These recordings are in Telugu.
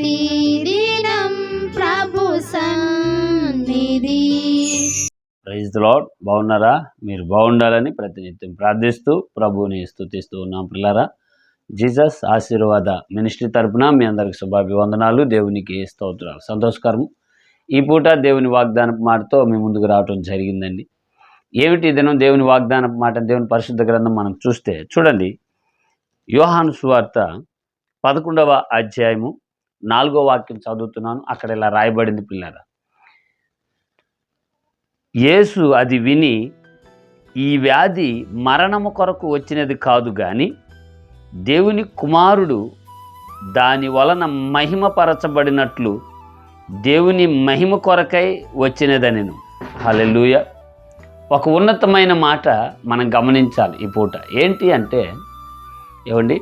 ప్రతిదినం ప్రభు సన్నిధి. ప్రైజ్ లాడ్ బాగున్నారా? మీరు బాగుండాలని ప్రతినిత్యం ప్రార్థిస్తూ ప్రభువుని స్థుతిస్తూ ఉన్నాం పిల్లరా. జీసస్ ఆశీర్వాద మినిస్ట్రీ తరపున మీ అందరికి శుభాభివందనాలు. దేవునికి స్తోత్రాలు. సంతోషకరం. ఈ పూట దేవుని వాగ్దానపు మాటతో మీ ముందుకు రావటం జరిగిందండి. ఏమిటి దినం దేవుని వాగ్దానపు మాట? దేవుని పరిశుద్ధ గ్రంథం మనం చూస్తే చూడండి. యోహాను సువార్త పదకొండవ అధ్యాయము నాలుగో వాక్యం చదువుతున్నాను. అక్కడ ఇలా రాయబడింది పిల్లరా. యేసు అది విని ఈ వ్యాధి మరణము కొరకు వచ్చినది కాదు గాని దేవుని కుమారుడు దాని వలన మహిమపరచబడినట్లు దేవుని మహిమ కొరకై వచ్చినదనెను. హలెలుయ ఒక ఉన్నతమైన మాట మనం గమనించాలి ఈ పూట. ఏంటి అంటే ఏమండి?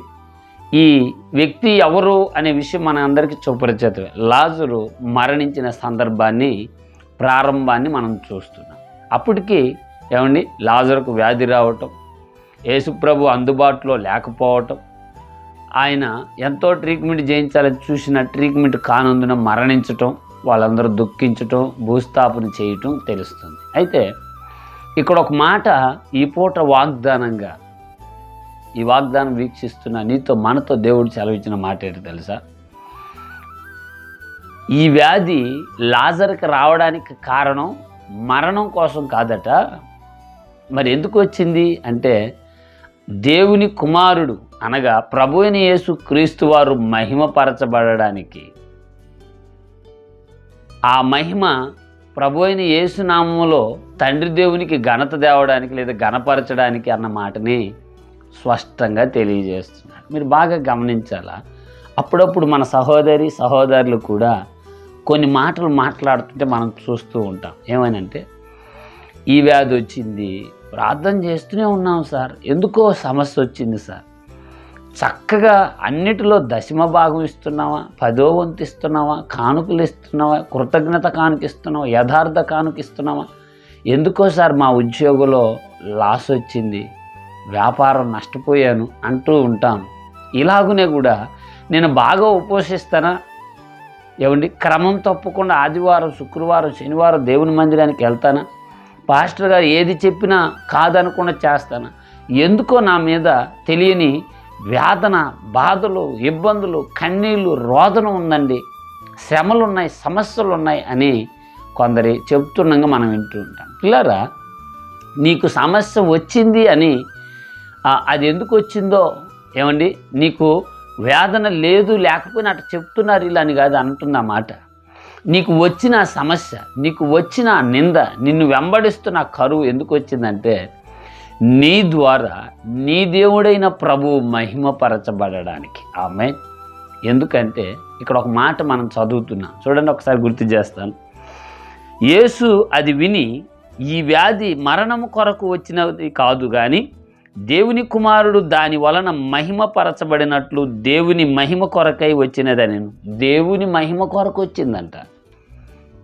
ఈ వ్యక్తి ఎవరు అనే విషయం మన అందరికీ చూపరిచేతమే లాజరు మరణించిన సందర్భాన్ని ప్రారంభాన్ని మనం చూస్తున్నాం. అప్పటికి ఏమండి? లాజరుకు వ్యాధి రావటం యేసుప్రభు అందుబాటులో లేకపోవటం ఆయన ఎంతో ట్రీట్మెంట్ చేయించాలని చూసిన ట్రీట్మెంట్ కానందున మరణించటం వాళ్ళందరూ దుఃఖించటం భూస్థాపన చేయటం తెలుస్తుంది. అయితే ఇక్కడ ఒక మాట ఈ పూట వాగ్దానంగా ఈ వాగ్దానం వీక్షిస్తున్న నీతో మనతో దేవుడు సెలవిచ్చిన మాట ఏంటి తెలుసా? ఈ వ్యాధి లాజర్కి రావడానికి కారణం మరణం కోసం కాదట. మరి ఎందుకు వచ్చింది? అంటే దేవుని కుమారుడు అనగా ప్రభు అయిన యేసు క్రీస్తు వారు మహిమపరచబడడానికి. ఆ మహిమ ప్రభు అయిన యేసునామంలో తండ్రి దేవునికి ఘనత తేవడానికి లేదా ఘనపరచడానికి అన్న మాటని స్పష్టంగా తెలియజేస్తున్నాడు. మీరు బాగా గమనించాలా? అప్పుడప్పుడు మన సహోదరి సహోదరులు కూడా కొన్ని మాటలు మాట్లాడుతుంటే మనం చూస్తూ ఉంటాం. ఏమనంటే ఈ వ్యాధి వచ్చింది ప్రార్థన చేస్తూనే ఉన్నాం సార్. ఎందుకో సమస్య వచ్చింది సార్. చక్కగా అన్నిటిలో దశమ భాగం ఇస్తున్నావా? పదో వంతు ఇస్తున్నావా? కానుకలు ఇస్తున్నావా? కృతజ్ఞత కానుక ఇస్తున్నావా? యథార్థ కానుక ఇస్తున్నావా? ఎందుకో సార్ మా ఉద్యోగంలో లాస్ వచ్చింది. వ్యాపారం నష్టపోయాను అంటూ ఉంటాను. ఇలాగునే కూడా నేను బాగా ఉపోషిస్తానా ఏమండి? క్రమం తప్పకుండా ఆదివారం శుక్రవారం శనివారం దేవుని మందిరానికి వెళ్తానా? పాస్టర్ గారు ఏది చెప్పినా కాదనకుండా చేస్తానా? ఎందుకో నా మీద తెలియని వేదన బాధలు ఇబ్బందులు కన్నీళ్ళు రోదన ఉందండి. శ్రమలు ఉన్నాయి సమస్యలు ఉన్నాయి అని కొందరి చెప్తుండగా మనం వింటూ ఉంటాం. పిల్లరా నీకు సమస్య వచ్చింది అని అది ఎందుకు వచ్చిందో? ఏమండి? నీకు వేదన లేదు లేకపోయినా అట్లా చెప్తున్నారు ఇలా అని కాదు అంటున్న మాట. నీకు వచ్చిన సమస్య నీకు వచ్చిన నింద నిన్ను వెంబడిస్తున్న కరువు ఎందుకు వచ్చిందంటే నీ ద్వారా నీ దేవుడైన ప్రభువు మహిమపరచబడడానికి. ఆమె ఎందుకంటే ఇక్కడ ఒక మాట మనం చదువుతున్నాం. చూడండి ఒకసారి గుర్తు చేస్తాను. యేసు అది విని ఈ వ్యాధి మరణము కొరకు వచ్చినది కాదు కానీ దేవుని కుమారుడు దాని వలన మహిమపరచబడినట్లు దేవుని మహిమ కొరకై వచ్చినదని దేవుని మహిమ కొరకు వచ్చిందంట.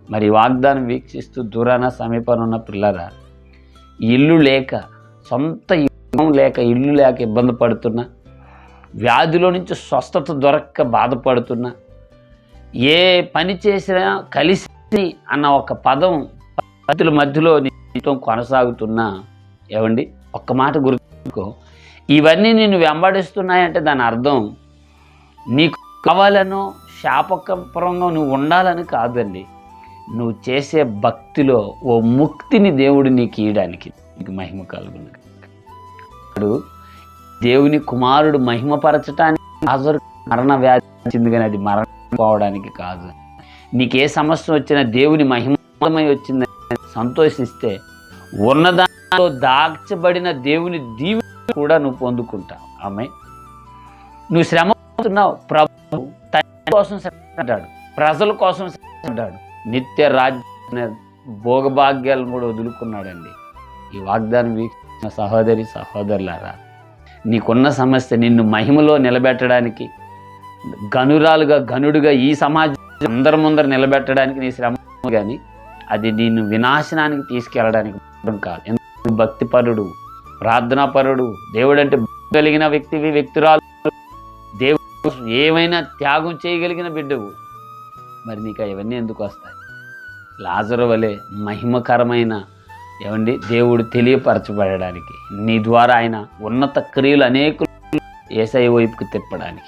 మరి వాగ్దానం వీక్షిస్తూ దూరాన సమీపనున్న పిల్లరా ఇల్లు లేక సొంత ఇల్లు లేక ఇల్లు లేక ఇబ్బంది పడుతున్నా వ్యాధిలో నుంచి స్వస్థత దొరక్క బాధపడుతున్నా ఏ పని చేసినా కలిసి అన్న ఒక పదం పద్ధతుల మధ్యలో నీతో కొనసాగుతున్నా ఏమండి? ఒక్క మాట గుర్తు ఇవన్నీ నిన్ను వెంబడిస్తున్నాయంటే దాని అర్థం నీకు కావాలనో శాపకపరంగా నువ్వు ఉండాలని కాదండి. నువ్వు చేసే భక్తిలో ఓ ముక్తిని దేవుడు నీకు ఇయడానికి నీకు మహిమ కలుగును. ఇప్పుడు దేవుని కుమారుడు మహిమపరచటానికి హాజరు మరణ వ్యాధి వచ్చింది కానీ అది మరణం పోవడానికి కాదు. నీకు ఏ సమస్య వచ్చినా దేవుని మహిమమై వచ్చిందని సంతోషిస్తే ఉన్నదానిలో దాచబడిన దేవుని దీవి కూడా నువ్వు పొందుకుంటావు. ఆమె నువ్వు శ్రమ పడుతున్నావు ప్రభు తండ్రి కోసం శ్రమ ప్రజల కోసం శ్రమ నిత్య రాజ్య భోగభాగ్యాలను కూడా వదులుకున్నాడండి. ఈ వాగ్దానం వీక్షించిన సహోదరి సహోదరులారా నీకున్న సమస్య నిన్ను మహిమలో నిలబెట్టడానికి గనురాలుగా గనుడుగా ఈ సమాజం అందరి ముందర నిలబెట్టడానికి నీ శ్రమ కానీ అది నిన్ను వినాశనానికి తీసుకెళ్ళడానికి కాదు. భక్తిపరుడు ప్రార్థనాపరుడు దేవుడు అంటే కలిగిన వ్యక్తివి వ్యక్తురాలు. దేవుడు ఏమైనా త్యాగం చేయగలిగిన బిడ్డవు. మరి నీకు అవన్నీ ఎందుకు వస్తాయి? లాజరు వలె మహిమకరమైన ఏమండి దేవుడు తెలియపరచబడడానికి నీ ద్వారా ఆయన ఉన్నత క్రియలు అనేకులు ఏసై వైపుకి తిప్పడానికి.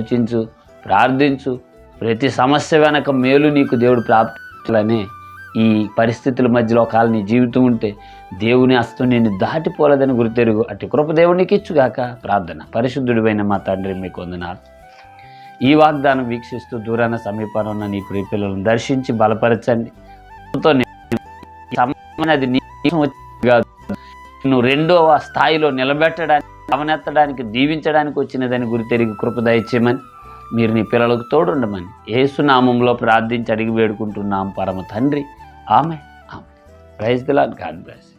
ఆలోచించు ప్రార్థించు ప్రతి సమస్య వెనక మేలు నీకు దేవుడు ప్రాప్తించాలని ఈ పరిస్థితుల మధ్యలో ఒకవేళ నీ జీవితం ఉంటే దేవుని హస్తం నిన్ను దాటిపోలేదని గురితెరుగు. అటు కృప దేవునికి ఇచ్చుగాక ప్రార్థన. పరిశుద్ధుడివైన మా తండ్రి మీకు వందనాలు. ఈ వాగ్దానం వీక్షిస్తూ దూరాన సమీపాన ఉన్న నీ ప్రియ పిల్లలను దర్శించి బలపరచండి. అది కాదు. నువ్వు రెండవ స్థాయిలో నిలబెట్టడానికి అవనెత్తడానికి దీవించడానికి వచ్చినదని గురితెరిగి కృప దయచేయమని మీరు నీ పిల్లలకు తోడుండమని ఏసునామంలో ప్రార్థించి అడిగి వేడుకుంటున్నాం పరమ తండ్రి. ఆమె ఆమె ప్రైజ్ దిలా గాడ్ బ్లెస్